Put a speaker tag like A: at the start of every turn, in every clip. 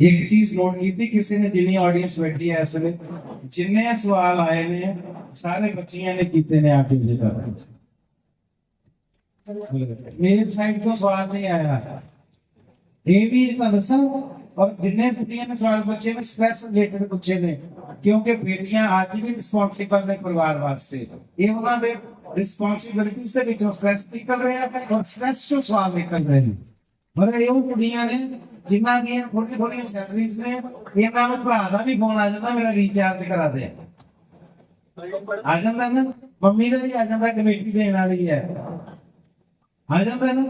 A: ਇੱਕ ਚੀਜ਼ ਨੋਟ ਕੀਤੀ ਕਿਸੇ ਨੇ ਜਿੰਨੀ ਆਡੀਅנס ਬੈਠੀ ਹੈ ਇਸ ਵੇਲੇ ਜਿੰਨੇ ਸਵਾਲ ਆਏ ਨੇ ਸਾਰੇ ਬੱਚੀਆਂ ਨੇ ਕੀਤੇ ਨੇ ਆਪ ਜੀ ਦਾ ਮੇਰੇ ਸਾਈਡ ਤੋਂ ਸਵਾਲ ਨਹੀਂ ਆਇਆ ਇਹ ਵੀ ਤਾਂ ਦੱਸਾਂ ਔਰ ਜਿੰਨੇ ਬੱਚੀਆਂ ਨੇ ਸਵਾਲ ਪੁੱਛੇ ਨੇ ਸਟ੍ਰੈਸ ਪੁੱਛੇ ਨੇ ਕਿਉਂਕਿ ਬੇਟੀਆਂ ਅੱਜ ਵੀ ਰਿਸਪੌਂਸਿਬਲ ਨੇ ਪਰਿਵਾਰ ਵਾਸਤੇ ਇਹ ਉਹਨਾਂ ਦੇ ਰਿਸਪੌਂਸਿਬਿਲਿਟੀ ਦੇ ਵਿੱਚੋਂ ਸਟ੍ਰੈਸ ਨਿਕਲ ਰਿਹਾ ਹੈ ਔਰ ਸਟ੍ਰੈਸ ਤੋਂ ਸਵਾਲ ਨਿਕਲ ਰਹੇ ਨੇ ਪਰ ਇਹ ਉਹ ਕੁੜੀਆਂ ਨੇ ਜਿਨ੍ਹਾਂ ਦੀਆਂ ਥੋੜੀ ਥੋੜੀਆਂ ਸੈਲਰੀਜ਼ ਨੇ ਇਹਨਾਂ ਨੂੰ ਭਰਾ ਦਾ ਵੀ ਫੋਨ ਆ ਜਾਂਦਾ ਮੇਰਾ ਰੀਚਾਰਜ ਕਰਾ ਦੇ ਆ ਜਾਂਦਾ ਨਾ ਮੰਮੀ ਦਾ ਵੀ ਆ ਜਾਂਦਾ ਕਮੇਟੀ ਦੇਣ ਵਾਲੀ ਹੈ ਆ ਜਾਂਦਾ ਨਾ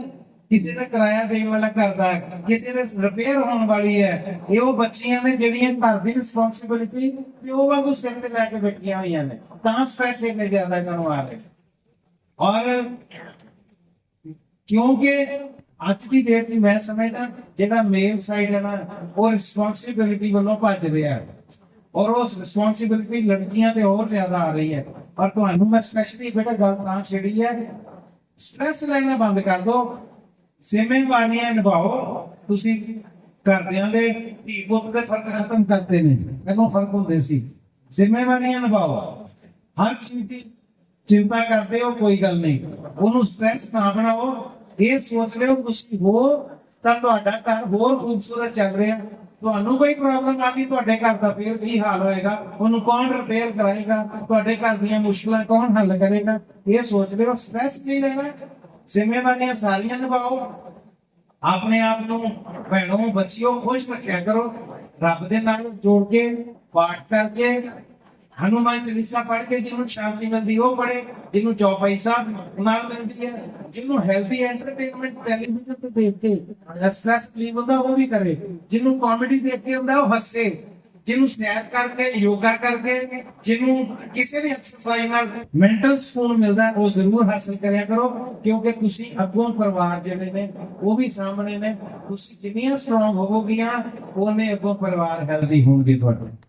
A: ਕਿਸੇ ਦਾ ਕਿਰਾਇਆ ਦੇਣ ਵਾਲਾ ਕਰਦਾ ਕਿਸੇ ਦੇ ਰਿਪੇਅਰ ਹੋਣ ਵਾਲੀ ਹੈ, ਇਹ ਉਹ ਬੱਚੀਆਂ ਨੇ ਜਿਹੜੀਆਂ ਘਰ ਦੀ ਰਿਸਪੌਂਸਿਬਿਲਿਟੀ ਪਿਓ ਵਾਂਗੂ ਸਿਰ ਤੇ ਲੈ ਕੇ ਬੈਠੀਆਂ ਹੋਈਆਂ ਨੇ, ਤਾਂ ਸਟ੍ਰੈਸ ਇੰਨੇ ਜ਼ਿਆਦਾ ਇਹਨਾਂ ਨੂੰ ਆ ਰਹੇ ਔਰ ਕਿਉਂਕਿ ਅੱਜ ਦੀ ਡੇਟ 'ਚ ਮੈਂ ਸਮਝਦਾ, ਜਿਹੜਾ ਮੇਲ ਸਾਈਡ ਹੈ ਨਾ, ਉਹ ਰਿਸਪੌਂਸਿਬਿਲਿਟੀ ਵੱਲੋਂ ਭੱਜ ਰਿਹਾ ਹੈ। ਔਰ ਉਸ ਰਿਸਪੌਂਸਿਬਿਲਿਟੀ ਲੜਕੀਆਂ ਤੇ ਹੋਰ ਜ਼ਿਆਦਾ ਆ ਰਹੀ ਹੈ। ਔਰ ਤੁਹਾਨੂੰ ਮੈਂ ਸਪੈਸ਼ਲੀ ਬੇਟਾ ਗੱਲ ਤਾਂ ਛੇੜੀ ਹੈ ਸਟ੍ਰੈਸ ਲੈਣਾ ਬੰਦ ਕਰ ਦਿਓ ਜ਼ਿੰਮੇਵਾਰੀਆਂ ਨਿਭਾਓ। ਤੁਸੀਂ ਘਰਦਿਆਂ ਦੇ ਧੀ ਪੁੱਤ ਦੇ ਫ਼ਰਕ ਖਤਮ ਕਰਦੇ ਨੇ। ਪਹਿਲਾਂ ਫ਼ਰਕ ਹੁੰਦੇ ਸੀ। ਜ਼ਿੰਮੇਵਾਰੀਆਂ ਨਿਭਾਓ। ਹਰ ਚੀਜ਼ ਦੀ ਚਿੰਤਾ ਕਰਦੇ ਹੋ, ਕੋਈ ਗੱਲ ਨਹੀਂ। ਉਹਨੂੰ ਸਟ੍ਰੈਸ ਨਾ ਬਣਾਓ। ਇਹ ਸੋਚ ਲਿਓ ਤੁਸੀਂ ਹੋ, ਤਾਂ ਤੁਹਾਡਾ ਘਰ ਹੋਰ ਖੂਬਸੂਰਤ ਚੱਲ ਰਿਹਾ। ਤੁਹਾਨੂੰ ਕੋਈ ਪ੍ਰੋਬਲਮ ਆ ਗਈ, ਤੁਹਾਡੇ ਘਰ ਦਾ ਫੇਰ ਕੀ ਹਾਲ ਹੋਏਗਾ। ਉਹਨੂੰ ਕੌਣ ਰਿਪੇਅਰ ਕਰਾਏਗਾ? ਤੁਹਾਡੇ ਘਰ ਦੀਆਂ ਮੁਸ਼ਕਲਾਂ ਕੌਣ ਹੱਲ ਕਰੇਗਾ? ਇਹ ਸੋਚ ਲਿਓ ਸਟ੍ਰੈਸ ਨਹੀਂ ਲੈਣਾ। ਜ਼ਿੰਮੇਵਾਰੀਆਂ ਸਾਰੀਆਂ ਨਿਭਾਓ। ਆਪਣੇ ਆਪ ਨੂੰ, ਭੈਣੋ, ਬੱਚਿਓ, ਖੁਸ਼ ਰੱਖਿਆ ਕਰੋ। ਰੱਬ ਦੇ ਨਾਲ ਜੋੜ ਕੇ, ਪਾਠ ਕਰਕੇ, ਹਨੂਮਾਨ ਚਾਲੀਸਾ ਪੜ੍ਹ ਕੇ ਜਿਹਨੂੰ ਸ਼ਾਂਤੀ ਮਿਲਦੀ, ਉਹ ਪੜ੍ਹੇ। ਜਿਹਨੂੰ ਚੌਪਾਈ ਸਾਹਿਬ ਨਾਲ ਮਿਲਦੀ ਹੈ, ਜਿਹਨੂੰ ਹੈਲਦੀ ਐਂਟਰਟੇਨਮੈਂਟ ਟੈਲੀਵਿਜ਼ਨ ਤੇ ਦੇਖ ਕੇ ਸਟ੍ਰੈਸ ਰਿਲੀਵ ਹੁੰਦਾ, ਉਹ ਵੀ ਕਰੇ। ਜਿਹਨੂੰ ਕਾਮੇਡੀ ਦੇਖ ਕੇ ਹੁੰਦਾ, ਉਹ ਹੱਸੇ। ਜਿਹਨੂੰ ਸੈਰ ਕਰਕੇ ਯੋਗਾ ਕਰਕੇ ਜਿਹਨੂੰ ਕਿਸੇ ਵੀ ਐਕਸਰਸਾਈਜ਼ ਨਾਲ ਮੈਂਟਲ ਸਕੂਨ ਮਿਲਦਾ ਉਹ ਜ਼ਰੂਰ ਹਾਸਲ ਕਰਿਆ ਕਰੋ, ਕਿਉਂਕਿ ਤੁਸੀਂ ਅੱਗੋਂ ਪਰਿਵਾਰ ਜਿਹੜੇ ਨੇ, ਉਹ ਵੀ ਸਾਹਮਣੇ ਨੇ। ਤੁਸੀਂ ਜਿੰਨੀਆਂ ਸਟਰੋਂਗ ਹੋਵੋਗੀਆਂ, ਉਹਨੇ ਅੱਗੋਂ ਪਰਿਵਾਰ ਹੈਲਦੀ ਹੋਣਗੇ ਤੁਹਾਡੇ।